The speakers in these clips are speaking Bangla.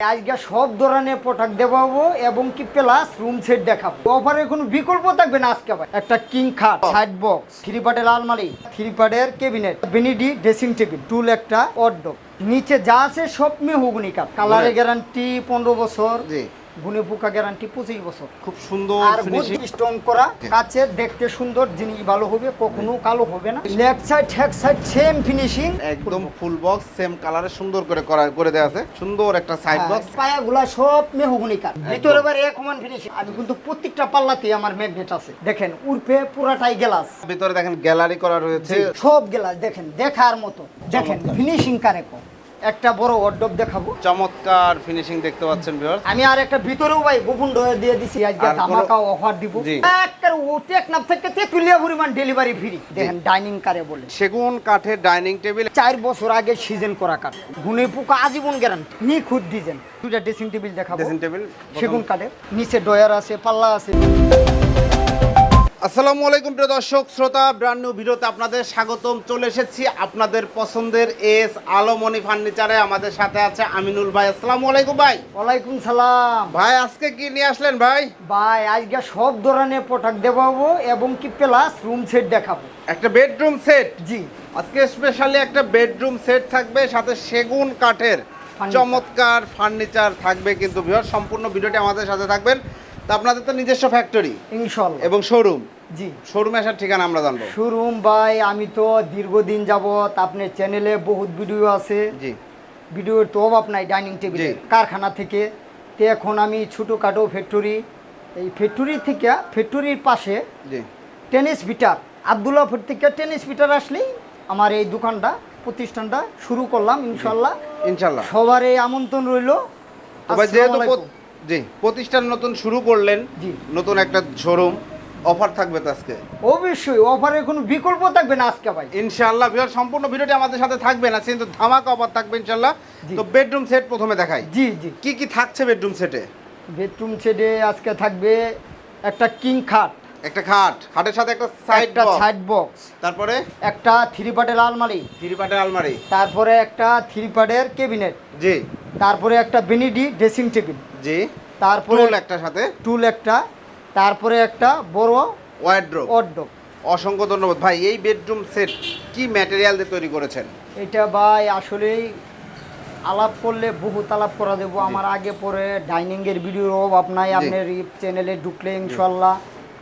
আজকে সব ধরনের প্রোডাক্ট দেখাবো এবং কি প্লাস রুম সেট দেখাবো। অফারের কোনো বিকল্প থাকবে না আজকে ভাই একটা কিং খাট সাইড বক্স থ্রি পার্টের আলমারি থ্রি পার্টের কেবিনেট বেনিডি ড্রেসিং টেবিল টুল একটা অড্ড নিচে যা আছে সব মেহগুনি কাপ। কালারের গ্যারান্টি পনেরো বছর। গুনে পোকা গ্যারান্টি পঁচিশ বছর। খুব সুন্দর আর ফিনিশিং করা কাছে দেখতে সুন্দর জিনিস ভালো হবে কখনো কালো হবে না। লেফট সাইড হ্যাক সাইড সেম ফিনিশিং একদম ফুল বক্স সেম কালারে সুন্দর করে করা করে দেওয়া আছে। সুন্দর একটা সাইড হ্যাঁ, বক্স পায়াগুলা সব মেহগুনি কাঠ ভিতরে এবার এক সমান ফিনিশিং আমি কিন্তু প্রত্যেকটা পাল্লাতেই আমার ম্যাগনেট আছে। দেখেন উর্ফে পুরাটাই গ্লাস ভিতরে দেখেন গ্যালারি করা রয়েছে। সব গ্লাস দেখেন দেখার মতো। দেখেন ফিনিশিং কারেক্ট একটা বড় ওয়ার্ডরোব দেখাবো। চমৎকার ফিনিশিং দেখতে পাচ্ছেন ভিউয়ার্স আমি আর একটা ভিতরেও ভাই গোপন ডয়ে দিয়ে দিছি আজকে ধামাকা অফার দিব। একটা ও টেকনাফ থেকে তেতুলিয়া পরিমাণ ডেলিভারি ফ্রি দেখেন ডাইনিং কারে বলে। সেগুন কাঠের ডাইনিং টেবিল চার বছর আগে সিজন করা কাঠ। গুনে পোকা আজীবন গ্যারান্টি নিখুঁত ডিজাইন দুইটা ড্রেসিং টেবিল দেখাবো। ড্রেসিং টেবিল সেগুন কাঠের। নিচে ডয়ার আছে পাল্লা আছে। আসসালামু আলাইকুম প্রিয় দর্শক শ্রোতা ব্র্যান্ড নিউ ভিডিওতে আপনাদের স্বাগতম। চলে এসেছি আপনাদের পছন্দের এস আলোমনি ফার্নিচারে। আমাদের সাথে আছে আমিনুল ভাই। আসসালামু আলাইকুম ভাই। ওয়ালাইকুম সালাম। ভাই আজকে কি নিয়ে আসলেন ভাই? ভাই আজকে সব ধরনের প্রোডাক্ট দেখাবো এবং কি প্লাস রুম সেট দেখাবো। একটা বেডরুম সেট জি। আজকে স্পেশালি একটা বেডরুম সেট থাকবে সাথে সেগুন কাঠের চমৎকার ফার্নিচার থাকবে কিন্তু ভিউয়ার সম্পূর্ণ ভিডিওটি আমাদের সাথে থাকবেন। তা আপনাদের তো নিজস্ব ফ্যাক্টরি ইনশাল্লাহ। এবং শোরুম জি। শোরুমে আসার ঠিকানা আমরা জানব। শোরুম ভাই আমি তো দীর্ঘদিন যাবত আপনার চ্যানেলে বহুত ভিডিও আছে। জি। ভিডিওর তো অভাব নাই ডাইনিং টেবিলে কারখানা থেকে। তো এখন আমি ছোটোখাটো ফ্যাক্টরি এই ফ্যাক্টরি থেকে ফ্যাক্টরির পাশে জি। টেনিস বিটার আবদুল্লাপুর থেকে টেনিস বিটার আসলেই আমার এই দোকানটা প্রতিষ্ঠানটা শুরু করলাম ইনশাল্লাহ। ইনশাল্লাহ। সবার এই আমন্ত্রণ রইল। যেহেতু জি প্রতিষ্ঠান নতুন শুরু করলেন জি। নতুন একটা শোরুম অফার থাকবে তো আজকে। অবশ্যই অফারের কোনো বিকল্প থাকবে না আজকে ভাই। ইনশাআল্লাহ ভিউয়ার সম্পূর্ণ ভিডিওটি আমাদের সাথে থাকবে না কিন্তু ধামাকা অফার থাকবে ইনশাআল্লাহ। তো বেডরুম সেট প্রথমে দেখাই। জি জি। কি কি থাকছে বেডরুম সেটে বেডরুম সেটে আজকে থাকবে একটা কিং খাট। একটা খাট খাটের সাথে একটা সাইড সাইড বক্স তারপরে? একটা থ্রি পার্টের আলমারি। থ্রি পাটের আলমারি। তারপরে একটা থ্রি পার্টের কেবিনেট জি। তারপরে একটা বেনিডি ড্রেসিং টেবিল জি। তারপরে টুল একটা সাথে। টুল একটা তারপরে একটা বড় ওয়াইড্রো অর্ডব অসংখ্য ধন্যবাদ। ভাই এই বেডরুম সেট কি ম্যাটেরিয়াল দিয়ে তৈরি করেছেন? এটা ভাই আসলেই আলাপ করলে বহুত আলাপ করা দেবো আমার আগে পরে ডাইনিং এর ভিডিওর অভাব নাই আপনার চ্যানেলে ঢুকলে ইনশাল্লাহ।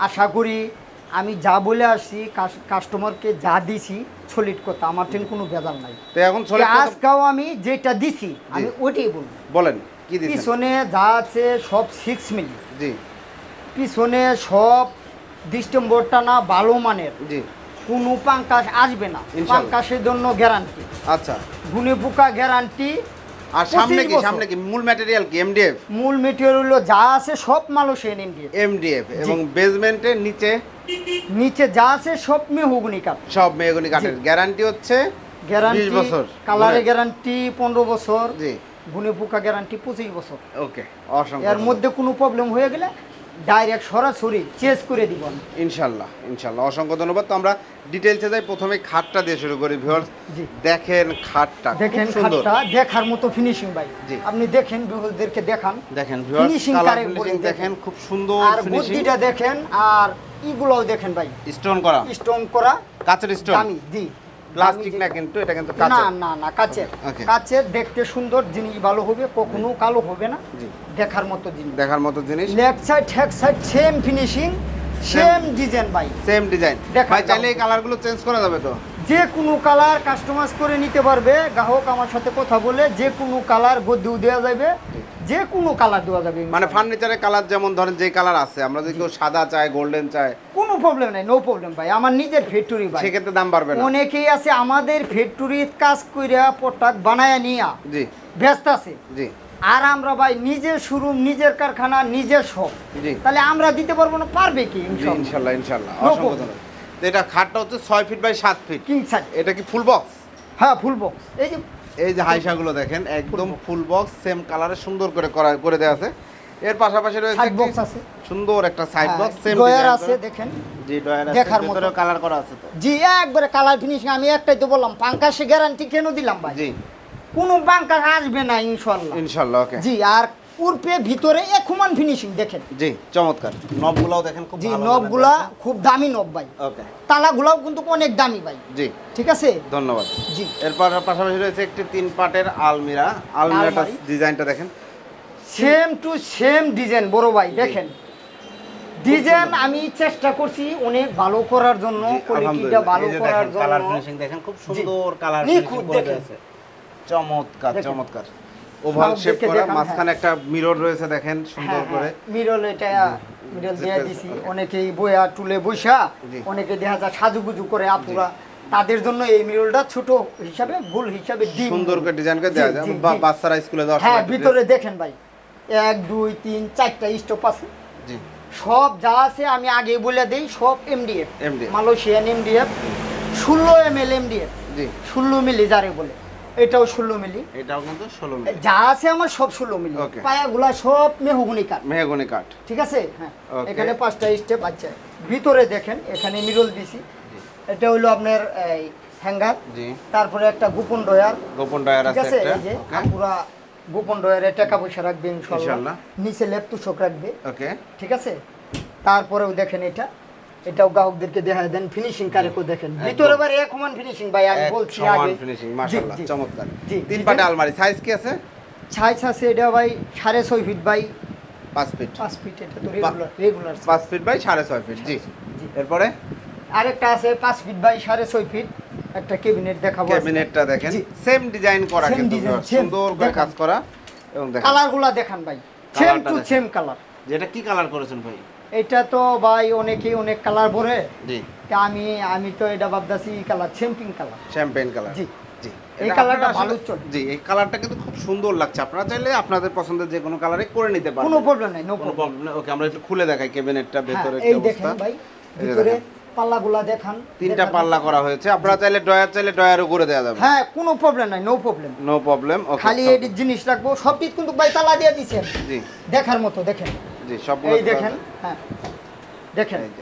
আশা করি আমি যা বলে আসছি কাস্টমারকে যা দিছি সলিড কথা আমার ঠিক কোনো ভেজাল নাই। তো এখন আজকাও আমি যেটা দিছি আমি ওইটাই বলব। বলেন কি পিছনে যা আছে সব সিক্স মিলি জি। পিছনে সব ডিস্টেম্বরটা না ভালো মানের। জি। কোনো পাঙ্কাশ আসবে না। পাঙ্কাশের জন্য গ্যারান্টি আচ্ছা। গুনে পোকা গ্যারান্টি আর সামনে কি সামনে কি? মূল ম্যাটেরিয়াল কি? এমডিএফ মূল মেটেরিয়াল যা আছে সব মালও সেন এমডিএফ এবং বেসমেন্টের নিচে? নিচে যা আছে সব মেহগুনি কাঠ। সব মেহগনি কাঠের। গ্যারান্টি হচ্ছে গ্যারান্টি বছর। কালারে গ্যারান্টি পনেরো বছর। জি। গুনে পোকা গ্যারান্টি পঁচিশ বছর। ওকে অসংখ্য এর মধ্যে কোনো প্রবলেম হয়ে গেলে ডাইরেক্ট সরাসরি চেঞ্জ করে দিব ইনশাল্লাহ ইনশাল্লাহ। অসংখ্য ধন্যবাদ। তো আমরা ডিটেলসে যাই। প্রথমে খাটটা দিয়ে শুরু করি ভিউয়ার্স। দেখেন খাটটা খুব দেখেন খাটটা দেখার মতো ফিনিশিং ভাই। আপনি দেখেন বিহুদেরকে দেখান। দেখেন ভিউয়ার্স কালার ফিনিশিং দেখেন। খুব সুন্দর আর বুদ্ধিটা দেখেন আর ইগুলোও দেখেন ভাই। স্টোন করা। স্টোন করা। কাচের স্টোন দামি জি। প্লাস্টিক না কিন্তু এটা কিন্তু না কাচের। না না কাচের. কাচের দেখতে সুন্দর জিনিস ভালো হবে কখনো কালো হবে না। দেখার মতো জিনিস। দেখার মতো জিনিস। Left side hack side same finishing same design ভাই। সেম ডিজাইন ভাই চাইলে। এই কালারগুলো চেঞ্জ করা যাবে তো? যে কোনো কালার কাস্টমাইজ করে নিতে পারবে। গ্রাহক আমার সাথে কথা বলে যে কোনো কালার গদিও দেওয়া যাবে। যে কোনো কালার দেওয়া যাবে মানে ফার্নিচারের কালার যেমন ধরেন যে কালার আছে আমরা যদি কেউ সাদা চাই গোল্ডেন চাই প্রবলেম নাই নো প্রবলেম ভাই। আমার নিজের ফ্যাক্টরি ভাই। সেক্ষেত্রে দাম বাড়বে না। অনেকেই আছে আমাদের ফ্যাক্টরির কাজ কইরা প্রোডাক্ট বানায় নিয়া। জি। ব্যস্ত আছে। জি। আর আমরা ভাই নিজের শোরুম নিজের কারখানা নিজের জি। তাহলে আমরা দিতে পারব না পারবে কি ইনশাল্লাহ ইনশাল্লাহ। এটা খাটটা হচ্ছে ছয় ফিট বাই সাত ফিট কিং সাইজ এটা কি ফুল বক্স হ্যাঁ ফুল বক্স এই যে এই যে হাইসাগুলো দেখেন একদম ফুল বক্স সেম কালারে সুন্দর করে করা করে দেওয়া আছে। এর পাশাপাশি রয়েছে সাইড বক্স আছে। সুন্দর একটা সাইড হ্যাঁ, বক্স সেম আছে দেখেন। জি ডয়ার আছে দেখার মতো। কালার করা আছে তো। জি একবারে কালার ফিনিশিং আমি একটাই তো বললাম পাঙ্কাশে গ্যারান্টি কেন দিলাম ভাই? জি। কোনো আসবে না ইনশাল্লাহ ইনশাল্লাহ ওকে জি আর উর্পে ভিতরে একুমান ফিনিশিং দেখেন। জি চমৎকার। নবগুলাও দেখেন খুব জি নবগুলা খুব দামি নব ভাই। ওকে তালাগুলাও কিন্তু অনেক দামি ভাই। জি। ঠিক আছে? ধন্যবাদ। জি। এরপর পাশাপাশি রয়েছে একটি তিন পাটের আলমিরা। আলমিরাটা ডিজাইনটা দেখেন। সেম টু সেম ডিজাইন বড় ভাই দেখেন। ডিজাইন আমি চেষ্টা করছি অনেক ভালো করার জন্য কোয়ালিটিটা ভালো করার দেখেন কালার ফিনিশিং দেখেন খুব সুন্দর কালার ফিনিশিং করে দেখেন। চমৎকার চমৎকার। ওভাল শেপ করা মাঝখানে একটা মিরর রয়েছে দেখেন সুন্দর হ্যাঁ, করে। হ্যাঁ, মিরল এটা মিরল দিয়ে দিছি। অনেকেই বইয়া টুলে বৈশা অনেকে দেখা যায় সাজুগুজু করে আপুরা। তাদের জন্য এই মিরলটা ছোট হিসাবে ভুল হিসাবে সুন্দর করে ডিজাইন করে দেওয়া যায়। বাচ্চারা স্কুলে যাওয়ার হ্যাঁ ভিতরে দেখেন ভাই। এক দুই তিন চারটা স্টপ আছে। জি। সব যা আছে আমি আগে বলে দিই সব এমডিএফ মালয়েশিয়ান এমডিএফ ষোলো এম এল এমডিএফ জি। ষোলো মিলি যারে বলে। এটাও ষোলো মিলি। এটাও কিন্তু ষোলো মিনিট যা আছে আমার সব ষোলো মিলি. পায়াগুলা সব মেহগুনি কাঠ। মেহগনি কাঠ। ঠিক আছে? হ্যাঁ। এখানে পাঁচটা স্টেপ আছে। ভিতরে দেখেন এখানে মিরল দিছি। এটা হলো আপনার এই হ্যাঙ্গার জি। তারপরে একটা গোপন ডয়ার গোপন ডায়ার ঠিক আছে পুরা গোপন ডয়ারে টাকা পয়সা রাখবে ইনশাআল্লাহ। নিচে লেপ তুষক রাখবে। ওকে। ঠিক আছে? তারপরেও দেখেন এটা। এটাও গ্রাহকদেরকে দেখা দেন। ফিনিশিং কারেকও দেখেন। ভিতরে এবার এক সমান ফিনিশিং ভাই আমি বলছি আগে। ফিনিশিং মাশাআল্লাহ চমৎকার। তিন পাটে আলমারি। সাইজ কি আছে? সাইজ আছে এটা ভাই সাড়ে ছয় ফিট বাই পাঁচ ফিট পাঁচ ফিট এটা তো রেগুলার রেগুলার পাঁচ ফিট বাই সাড়ে ছয় ফিট জি। জি। এরপরে? আরেকটা আছে পাঁচ ফিট বাই সাড়ে ছয় ফিট একটা কেবিনেট দেখাবো ক্যাবিনেটটা দেখেন। সেম ডিজাইন করা কিন্তু সুন্দর করে কাজ করা এবং দেখেন। কালারগুলা দেখান ভাই। Same to. সেম কালার যেটা কি কালার করেছেন ভাই? এটা তো ভাই অনেকেই অনেক কালার ভরে। জি। আমি আমি তো এটা ভাবতেছি কালার সেম্পিং কালার শ্যাম্পেন কালার জি। জি। এই কালারটা ভালো চলে। জি এই কালারটা কিন্তু খুব সুন্দর লাগছে। আপনারা চাইলে আপনাদের পছন্দের যে কোনো কালারে করে নিতে পারবেন। কোনো প্রবলেম নাই নো প্রবলেম ওকে আমরা একটু খুলে দেখাই ক্যাবিনেটটা ভেতরে কি অবস্থা? এই দেখেন ভাই ভিতরে। পাল্লাগুলা দেখান। তিনটা পাল্লা করা হয়েছে। আপনারা চাইলে ডয়ার চাইলে ডয়ারও করে দেওয়া যাবে। হ্যাঁ কোনো প্রবলেম নাই no problem no problem okay খালি এই জিনিস রাখব। সব কিছু কিন্তু ভাই তালা দিয়ে দিছেন। জি। দেখার মতো দেখেন। জি সবগুলো এই দেখেন হ্যাঁ দেখেন। এই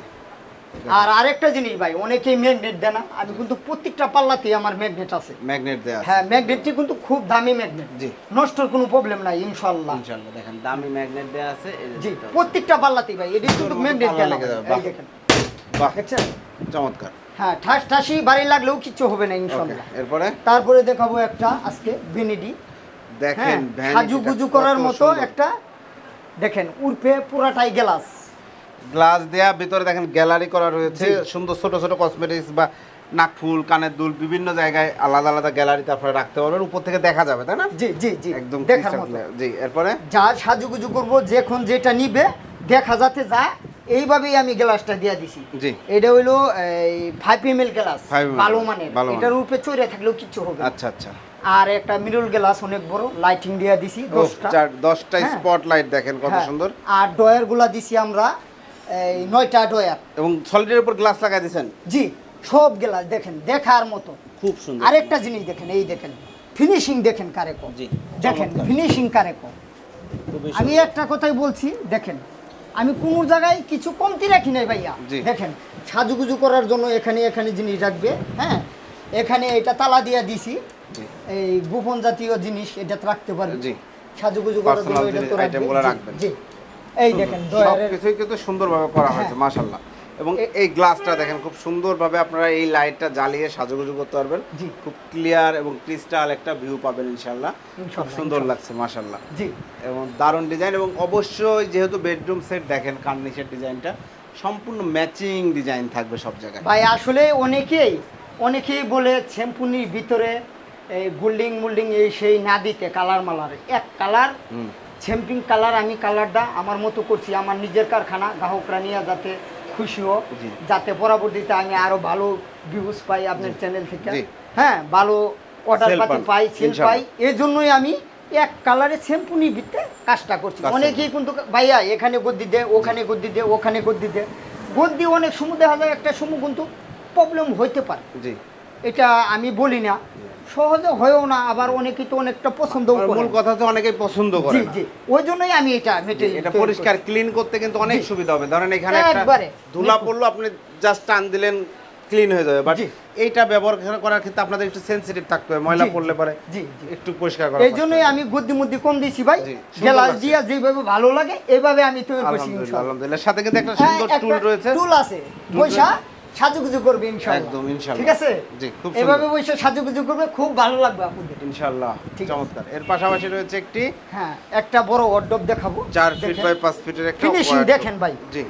আর আরেকটা জিনিস ভাই অনেকেই ম্যাগনেট দেয় না। আমি কিন্তু প্রত্যেকটা পাল্লাতেই আমার ম্যাগনেট আছে। ম্যাগনেট আছে। হ্যাঁ ম্যাগনেটটি কিন্তু খুব দামি ম্যাগনেট জি। নষ্টর কোনো প্রবলেম নাই ইনশাল্লাহ ইনশাআল্লাহ দেখেন দামি ম্যাগনেট দেওয়া আছে। জি প্রত্যেকটা পাল্লাতেই ভাই এটি কিন্তু ম্যাগনেট দেয় লেগে দেখেন। দেখছেন চমৎকার। হ্যাঁ ঠাস ঠাসি বাড়ি লাগলেও কিচ্ছু হবে না ওকে ইনশাল্লাহ এরপরে? তারপরে দেখাবো একটা আজকে ভেনিডি হ্যাঁ দেখেন vanity সাজু গুজু করার মতো। একটা দেখেন উর্ফে পুরাটাই গ্লাস। গ্লাস দেয়া ভিতরে দেখেন গ্যালারি করা রয়েছে সুন্দর ছোট ছোট কসমেটিক্স বা নাকফুল কানের দুল বিভিন্ন জায়গায় আলাদা আলাদা গ্যালারি তারপরে রাখতে পারবেন উপর থেকে দেখা যাবে তাই না? জি জি জি একদম দেখার মতো। জি এরপরে? যা সাজুগুজু করব যখন যেটা নিবে দেখা যাতে যা এইভাবেই আমি গ্লাসটা দিয়ে দিছি। এটা হইল এই ফাইভ এম এল গ্লাস ভালো মানের এটার উপরে চড়ে থাকলেও কিচ্ছু হবে আচ্ছা আচ্ছা। আর একটা মিরল গ্লাস অনেক বড় লাইটিং দিয়ে দিছি দশটা। দশটা হ্যাঁ। স্পট লাইট দেখেন কত হ্যাঁ, সুন্দর। আর ডয়ারগুলা দিছি আমরা এই নয়টা ডয়ার এবং সলিডের উপর গ্লাস লাগাই দিয়েছেন জি সব গ্লাস দেখেন দেখার মতো। খুব সুন্দর। আরেকটা জিনিস দেখেন এই দেখেন ফিনিশিং দেখেন কারেকো জি, দেখেন ফিনিশিং কারেকো আমি একটা কথাই বলছি দেখেন আমি কোনো জায়গায় কিছু কমতি রাখি নাই ভাইয়া। দেখেন সাজুগুজু করার জন্য এখানে এখানে জিনিস রাখবে হ্যাঁ এখানে এটা তালা দিয়ে দিছি এই গোপন জাতীয় জিনিস এটা রাখতে পারবে জি। সাজুগুজু করার জন্য এটা তো রাখবে জি। এই দেখেন দয়ারের সবকিছুই কিন্তু সুন্দরভাবে করা হ্যাঁ। হয়েছে মাশাল্লাহ এবং এই গ্লাসটা দেখেন খুব সুন্দরভাবে আপনারা এই লাইটটা জ্বালিয়ে সাজুগুজু করতে পারবেন। খুব ক্লিয়ার এবং ক্রিস্টাল একটা ভিউ পাবেন ইনশাল্লাহ খুব সুন্দর লাগছে মাশাল্লাহ জি। এবং দারুণ ডিজাইন এবং অবশ্যই যেহেতু বেডরুম সেট দেখেন কার্নিশের ডিজাইনটা সম্পূর্ণ ম্যাচিং ডিজাইন থাকবে সব জায়গায়। ভাই আসলে অনেকেই অনেকেই বলে শ্যাম্পুনির ভিতরে এই গোল্ডিং মোল্ডিং এই সেই না দিতে কালার মালার। এক কালার শ্যাম্পিং কালার আমি কালারটা আমার মতো করছি আমার নিজের কারখানা গ্রাহকরা নিয়ে যাতে খুশি হোক যাতে পরবর্তীতে আমি আরও ভালো ভিউজ পাই আপনার চ্যানেল থেকে। হ্যাঁ ভালো অর্ডার পাতি পাই সেল পাই। এই জন্যই আমি এক কালারের শ্যাম্পুনি ভিত্তে কাজটা করছি। অনেকেই কিন্তু ভাইয়া এখানে গদ্দি দে ওখানে গদ্দি দে ওখানে গদ্দি দে। গদ্দি অনেক সময় দেখা যায় একটা সময় কিন্তু প্রবলেম হইতে পারে। এটা আমি বলি না। সহজে হয়েও না আবার অনেকেই তো অনেকটা পছন্দ মূল কথা হচ্ছে অনেকেই পছন্দ করে জি ওই জন্যই আমি এটা মেটে এটা পরিষ্কার ক্লিন করতে কিন্তু অনেক সুবিধা হবে। ধরেন এখানে একটা ধুলা পড়ল আপনি জাস্ট টান দিলেন ক্লিন হয়ে যাবে। বাট এইটা ব্যবহার করার ক্ষেত্রে আপনাদের একটু সেনসিটিভ থাকতে হবে ময়লা পড়লে পরে। জি জি। একটু পরিষ্কার করা এই জন্যই আমি গুদ্দি মুদ্দি কম দিছি ভাই। সুন্দর দিয়া যেভাবে ভালো লাগে এইভাবে আমি তৈরি করছি আলহামদুলিল্লাহ সাথে কিন্তু একটা হ্যাঁ, সুন্দর টুল রয়েছে। টুল আছে। বৈশা সাজুগুজু করবে ইনশাআল্লাহ। একদম, ইনশাআল্লাহ। ঠিক আছে? জি, খুব। এভাবে বৈশা সাজুগুজু করবে খুব ভালো লাগবে আপনাদের। ইনশাআল্লাহ চমৎকার। এর পাশাপাশি রয়েছে একটি হ্যাঁ একটা বড় ওয়ার্ডরোব দেখাবো। চার ফিট বাই পাঁচ ফিটের একটা wardrobe। দেখেন ভাই। জি।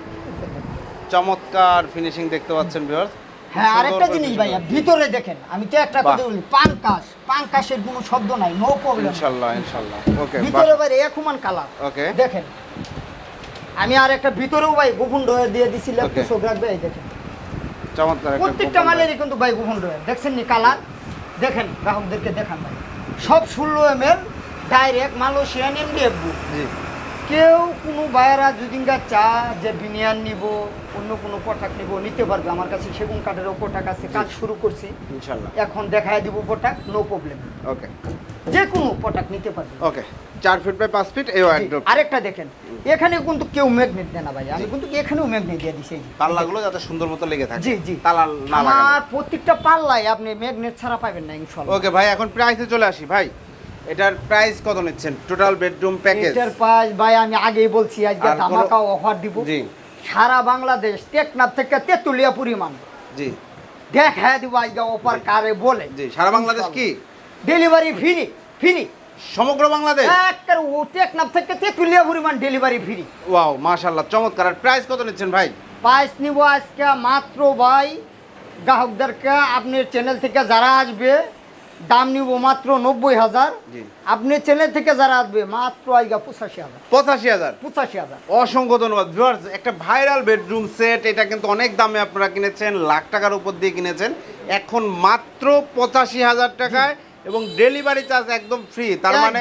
চমৎকার ফিনিশিং দেখতে পাচ্ছেন ভিউয়ার্স হ্যাঁ আরেকটা জিনিস ভাইয়া ভিতরে দেখেন আমি তো একটা কথা বলি পাঙ্কাশ। পাঙ্কাশের কোনো শব্দ নাই নো প্রবলেম ইনশাআল্লাহ ইনশাআল্লাহ। ওকে ভিতরে বাইরে একুমান কালার ওকে দেখেন আমি আর একটা ভিতরেও ভাই গোপন দিয়ে Okay. চোখ রাখবে এই দেখেন। চমৎকার প্রত্যেকটা মালেরই কিন্তু ভাই গোপন ডয়ে দেখছেন নি কালার? দেখেন গ্রাহকদেরকে দেখান ভাই। সব ষোলো M L direct Malaysian MDF বুক কেউ কোনো বায়েরা যদি গা চা যে বিনিয়ান নিব অন্য কোনো পোশাক নিব নিতে পারবে। আমার কাছে সেগুন কাঠেরও পোশাক আছে কাজ শুরু করছি। ইনশাআল্লাহ এখন দেখায় দিব পোশাক নো প্রবলেম ওকে যে কোনো পোশাক নিতে পারবে। ওকে চার ফিট বাই পাঁচ ফিট এই আরেকটা দেখেন এখানে কিন্তু কেউ ম্যাগনেট দেয় না ভাই আমি কিন্তু এখানেও ম্যাগনেট দিয়ে দিছি পাল্লাগুলো যাতে সুন্দর মতো লেগে থাকে জি জি। তালা না আমার প্রত্যেকটা পাল্লায় আপনি ম্যাগনেট ছাড়া পাবেন না ইনশাআল্লাহ ওকে ভাই এখন প্রাইসে চলে আসি ভাই। এটার প্রাইস কত নিচ্ছেন? টোটাল বেডরুম প্যাকেজ এটার পাঁচ ভাই আমি আগেই বলছি আজকে ধামাকা অফার দিব। জি। সারা বাংলাদেশ টেকনাফ থেকে তেতুলিয়া পরিমাণ। জি। দেখায় দিব আজকে অফার কারে বলে। জি সারা বাংলাদেশ কি? ডেলিভারি ফ্রি ফ্রি সমগ্র বাংলাদেশ? একটা ও টেকনাফ থেকে তেতুলিয়া পরিমাণ ডেলিভারি ফ্রি ওয়াও মাশাআল্লাহ চমৎকার। আর প্রাইস কত নিচ্ছেন ভাই? প্রাইস নিব আজকে মাত্র ভাই গ্রাহকদেরকে আপনার চ্যানেল থেকে যারা আসবে দাম নিব মাত্র নব্বই হাজার। জি। আপনার চ্যানেল থেকে যারা আসবে মাত্র আইগা পঁচাশি হাজার। পঁচাশি হাজার? পঁচাশি হাজার। অসংখ্য ধন্যবাদ। ভিউয়ার্স একটা ভাইরাল বেডরুম সেট এটা কিন্তু অনেক দামে আপনারা কিনেছেন লাখ টাকার উপর দিয়ে কিনেছেন। এখন মাত্র পঁচাশি হাজার টাকায় এবং ডেলিভারি চার্জ একদম ফ্রি তার মানে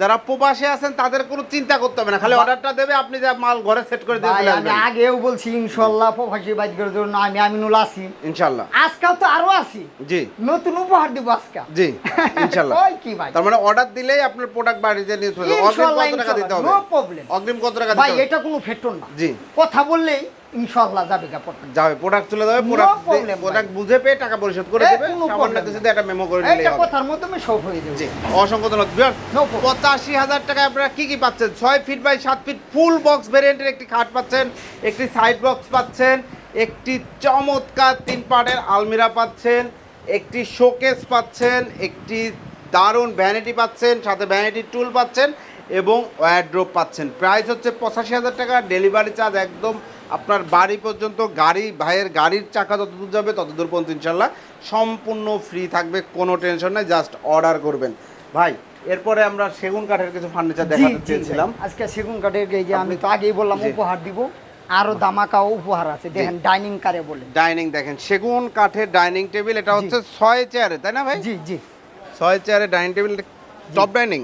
যারা প্রবাসে আছেন তাদের কোনো চিন্তা করতে হবে না। খালি অর্ডারটা দেবে আপনি যা মাল ঘরে সেট করে দিয়ে চলে আমি আসবেন। আগেও বলছি ইনশাল্লাহ প্রভাসী বাইকের জন্য আমি আমিনুল আছি ইনশাল্লাহ। আজকাল তো আরও আছি। জি। নতুন উপহার দিব আজকে। জি ইনশাল্লাহ। ওই কি ভাই? তার মানে অর্ডার দিলেই আপনার প্রোডাক্ট বাড়িতে নিয়ে চলে যাবে। অগ্রিম কত টাকা দিতে হবে? নো প্রবলেম অগ্রিম কত টাকা ভাই দিতে হবে? এটা কোনো ফেটন না। জি। কথা বললেই ইনশাল্লাহ যাবে যাবে প্রোডাক্ট চলে যাবে প্রোডাক্ট প্রোডাক্ট বুঝে পেয়ে টাকা পরিশোধ করে দেবে। সামান্য কিছু দিয়ে একটা মেমো করে একটা হবে। কথার মাধ্যমে সব হয়ে যাবে। জি অসংখ্য ধন্যবাদ টাকায় আপনারা কি কি পাচ্ছেন? ছয় ফিট বাই সাত ফিট ফুল বক্স ভেরিয়েন্টের একটি খাট পাচ্ছেন একটি সাইড বক্স পাচ্ছেন একটি চমৎকার তিন পার্টের আলমিরা পাচ্ছেন একটি শোকেস পাচ্ছেন একটি দারুণ ভ্যানিটি পাচ্ছেন সাথে ভ্যানিটি টুল পাচ্ছেন এবং ওয়ারড্রোপ পাচ্ছেন। প্রাইস হচ্ছে পঁচাশি হাজার টাকা ডেলিভারি চার্জ একদম আপনার বাড়ি পর্যন্ত গাড়ি ভাইয়ের গাড়ির চাকা যতদূর যাবে ততদূর পর্যন্ত ইনশাল্লাহ সম্পূর্ণ ফ্রি থাকবে কোনো টেনশন নেই জাস্ট অর্ডার করবেন। ভাই এরপরে আমরা সেগুন কাঠের কিছু ফার্নিচার দেখাতে চেয়েছিলাম। আজকে সেগুন কাঠের এই যে আমি তো আগেই বললাম উপহার দিব। আরও দামাকাও উপহার আছে দেখেন ডাইনিং কারে বলে। ডাইনিং দেখেন সেগুন কাঠের ডাইনিং টেবিল এটা হচ্ছে ছয় চেয়ারে তাই না ভাই? জি জি। ছয় চেয়ারে dining table top dining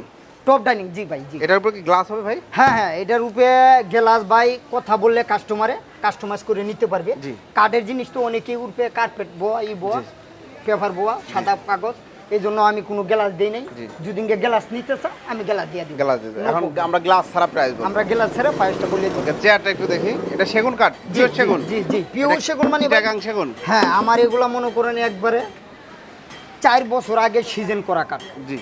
top dining জি ভাই জি। এটার উপর কি গ্লাস হবে ভাই? হ্যাঁ হ্যাঁ এটার উপরে গেলাস ভাই কথা বললে কাস্টমারে কাস্টমাইজ করে নিতে পারবে। জি। কাঠের জিনিস তো অনেকেই উঠবে কার্পেট বোয়া ই বোয়া পেপার বোয়া সাদা কাগজ এই জন্য আমি কোনো গ্লাস দিই নাই। যদি গ্লাস নিতে চাও আমি গ্লাস দিয়ে দিব। গ্লাস দিই এখন আমরা গ্লাস ছাড়া প্রাইস আমরা গ্লাস ছাড়া পায়েসটা বলে ওকে চেয়ারটা একটু দেখি। এটা সেগুন কাঠ জি, পিওর সেগুন? জি জি পিওর সেগুন মানে চিটাগাং সেগুন? হ্যাঁ আমার এগুলা মনে করেন একবারে চার বছর আগে সিজন করা কাঠ। জি।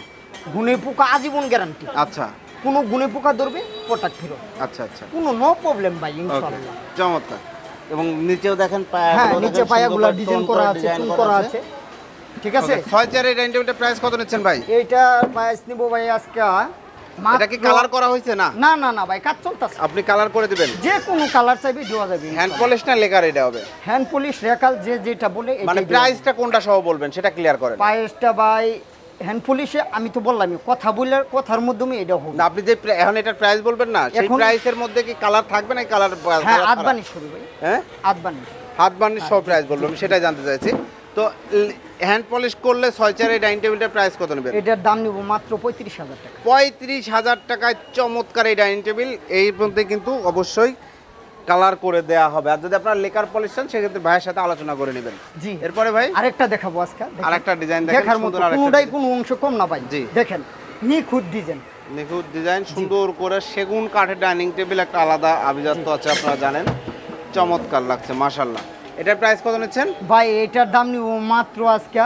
গুনে পোকা আজীবন গ্যারান্টি আচ্ছা। কোনো গুনে পোকা ধরবে প্রোডাক্ট ফেরত আচ্ছা আচ্ছা। কোনো নো প্রবলেম ভাই ইনশাআল্লাহ চমৎকার। এবং নিচেও দেখেন পায়া হ্যাঁ নিচে পায়াগুলা ডিজাইন করা আছে টুল করা আছে। ঠিক আছে? ছয় চেয়ারের ডাইনিং টেবিলটা প্রাইস কত নিচ্ছেন ভাই? এইটা প্রাইস নিব ভাই আজকে এটা কি কালার করা হয়েছে না? না না না ভাই কাজ চলতেছে। আপনি কালার করে দিবেন। যে কোনো কালার চাইবে দেওয়া যাবে হ্যান্ড পলিশ না লেকার এটা হবে? হ্যান্ড পলিশ রেকাল যে যেটা বলে মানে প্রাইসটা কোনটা সহ বলবেন সেটা ক্লিয়ার করেন। প্রাইসটা ভাই হ্যান্ড পলিশে আমি তো বললামই কথা বললে কথার মাধ্যমে এটা হবে না আপনি যে এখন এটার প্রাইস বলবেন না সেই প্রাইসের মধ্যে কি কালার থাকবে না কালার হ্যাঁ আধ বানিশ হবে ভাই হ্যাঁ? হাত বানিশ সব প্রাইস বলব আমি সেটাই জানতে চাইছি। তো হ্যান্ড পলিশ করলে ছয় চেয়ারের ডাইনিং টেবিলটার প্রাইস কত নেবেন? এটার দাম নিব মাত্র পঁয়ত্রিশ হাজার টাকা। পঁয়ত্রিশ হাজার টাকায় চমৎকার এই ডাইনিং টেবিল এই মধ্যে কিন্তু অবশ্যই কালার করে দেয়া হবে। আর যদি আপনার লেকার পলিশ চান সেক্ষেত্রে ভাইয়ের সাথে আলোচনা করে নেবেন। জি। এরপরে ভাই? আরেকটা দেখাবো আজকে আরেকটা ডিজাইন দেখার মতো কোনোটাই। কোনো অংশ কম না ভাই। জি। দেখেন নিখুঁত ডিজাইন নিখুঁত ডিজাইন সুন্দর করে সেগুন কাঠের ডাইনিং টেবিল একটা আলাদা আভিজাত্য আছে আপনারা জানেন। চমৎকার লাগছে মাশাল্লাহ এটার প্রাইস কত নিচ্ছেন? ভাই এটার দাম নিব মাত্র আজকে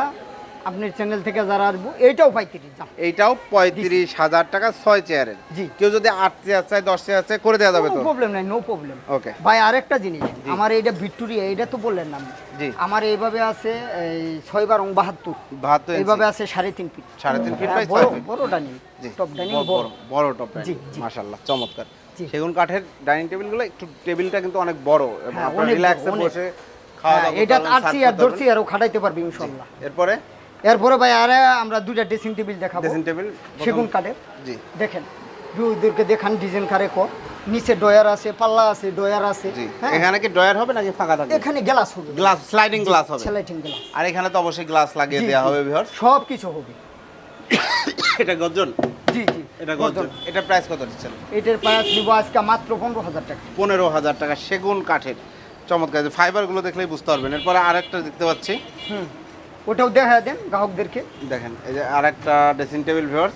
আপনার চ্যানেল থেকে যারা আসব এইটাও পাইতিরিশ দাম। এইটাও পঁয়ত্রিশ হাজার টাকা ছয় চেয়ারের জি। কেউ যদি আট চেয়ার চায় দশ চেয়ার চায় করে দেওয়া যাবে তো? প্রবলেম নাই নো প্রবলেম ওকে ভাই আরেকটা জিনিস আমার এইটা ভিক্টোরিয়া এইটা তো বললেন না জি। আমার এইভাবে আছে এই ছয় বারং বাহাত্তর। বাহাত্তর এইভাবে আছে সাড়ে তিন ফিট সাড়ে তিন ফিট হ্যাঁ, বড় বড় ডাইনিং টপ ডাইনিং বড় বড়। টপ। মাশাআল্লাহ চমৎকার। সেগুন কাঠের ডাইনিং টেবিলগুলো একটু টেবিলটা কিন্তু অনেক বড় এবং হ্যাঁ, রিল্যাক্সে বসে খাওয়া হ্যাঁ, দাওয়া এটা করতে আর চেয়ার ধরছি আরও খাটাইতে পারবে ইনশাল্লাহ এরপরে? এরপরে ভাই আরে আমরা দুইটা ড্রেসিং টেবিল দেখাবো। ড্রেসিং টেবিল সেগুন কাঠের জি। দেখেন ভিউদেরকে দেখান ডিজাইন কারে কর নিচে ডয়ার আছে পাল্লা আছে ডয়ার আছে জি। হ্যাঁ, এখানে কি ড্রয়ার হবে নাকি ফাঁকা থাকবে এখানে গ্লাস হবে। গ্লাস স্লাইডিং গ্লাস হবে। স্লাইটিং গ্লাস আর এখানে তো অবশ্যই গ্লাস লাগিয়ে দেওয়া হবে ভিউয়ার্স সব কিছু হবে। এটা গর্জন? জি জি। এটা গর্জন। এটা প্রাইস কত দিচ্ছেন? এটার প্রাইস নিব আজকে মাত্র পনেরো হাজার টাকা। পনেরো হাজার টাকা সেগুন কাঠের। চমৎকার। ফাইবারগুলো দেখলেই বুঝতে পারবেন। এরপরে আরেকটা দেখতে পাচ্ছি। হুম। ওটাও দেখা দেন গ্রাহকদেরকে। দেখেন এই যে আরেকটা ড্রেসিং টেবিল ভিউয়ার্স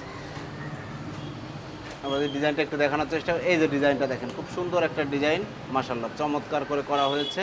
আমাদের ডিজাইনটা একটু দেখানোর চেষ্টা এই যে ডিজাইনটা দেখেন খুব সুন্দর একটা ডিজাইন মাশাল্লাহ চমৎকার করে করা হয়েছে।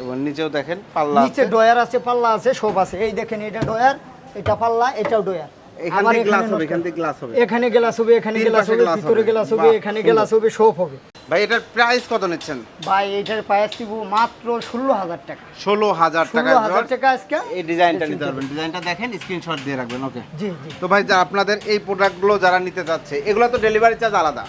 এবং নিচেও দেখেন পাল্লা নিচে আছে। ডয়ার আছে পাল্লা আছে সব আছে। এই দেখেন এটা ডয়ার এটা পাল্লা এটাও ডয়ার এখান গ্লাস হবে এখান গ্লাস হবে। এখানে গ্লাস হবে এখানে গ্লাস হবে ভিতরে গ্লাস হবে এখানে। গ্লাস হবে সব হবে। ভাই এটার প্রাইস কত নিচ্ছেন? ভাই এটার প্রাইস দিব মাত্র ষোলো হাজার টাকা। ষোলো হাজার টাকা হাজার টাকা আজকে। এই ডিজাইনটা নিতে পারবেন ডিজাইনটা দেখেন স্ক্রিনশট দিয়ে রাখবেন ওকে জি জি। তো ভাই আপনাদের এই প্রোডাক্টগুলো যারা নিতে চাচ্ছে এগুলো তো ডেলিভারি চার্জ আলাদা।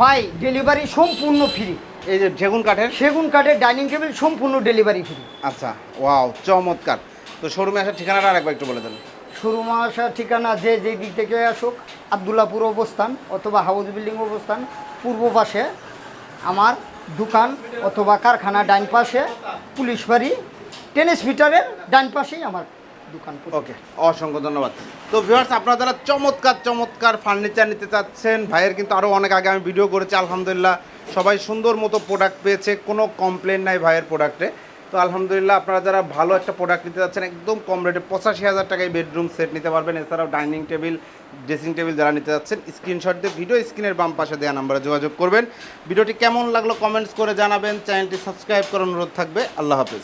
ভাই ডেলিভারি সম্পূর্ণ ফ্রি এই যে সেগুন কাঠের? সেগুন কাঠের ডাইনিং টেবিল সম্পূর্ণ ডেলিভারি ফ্রি আচ্ছা ওয়াও চমৎকার। তো শোরুমে আসার ঠিকানাটা আরেকবার একটু বলে দেন। শোরুম আসার ঠিকানা যে যে দিক থেকে আসুক আবদুল্লাপুর অবস্থান অথবা হাউস বিল্ডিং অবস্থান পূর্ব পাশে। আমার দোকান অথবা কারখানা ডাইন পাশে, পুলিশ বাড়ি টেনিস মিটারের ডাইন পাশেই আমার দোকান ওকে, অসংখ্য ধন্যবাদ। তো ভিউয়ার্স আপনারা যারা চমৎকার চমৎকার ফার্নিচার নিতে চাচ্ছেন, ভাইয়ের কিন্তু আরও অনেক আগে আমি ভিডিও করেছি, আলহামদুলিল্লাহ, সবাই সুন্দর মতো প্রোডাক্ট পেয়েছে, কোনো কমপ্লেন নাই ভাইয়ের প্রোডাক্টে তো আলহামদুলিল্লাহ আপনারা যারা ভালো একটা প্রোডাক্ট নিতে যাচ্ছেন, একদম কম রেটে পঁচাশি হাজার টাকায় বেডরুম সেট নিতে পারবেন। এছাড়াও ডাইনিং টেবিল ড্রেসিং টেবিল যারা নিতে যাচ্ছেন স্ক্রিনশট দিয়ে ভিডিও স্ক্রিনের বাম পাশে দেওয়া নাম্বারে যোগাযোগ করবেন। ভিডিওটি কেমন লাগল কমেন্টস করে জানাবেন। চ্যানেলটি সাবস্ক্রাইব করার অনুরোধ থাকবে। আল্লাহ হাফিজ।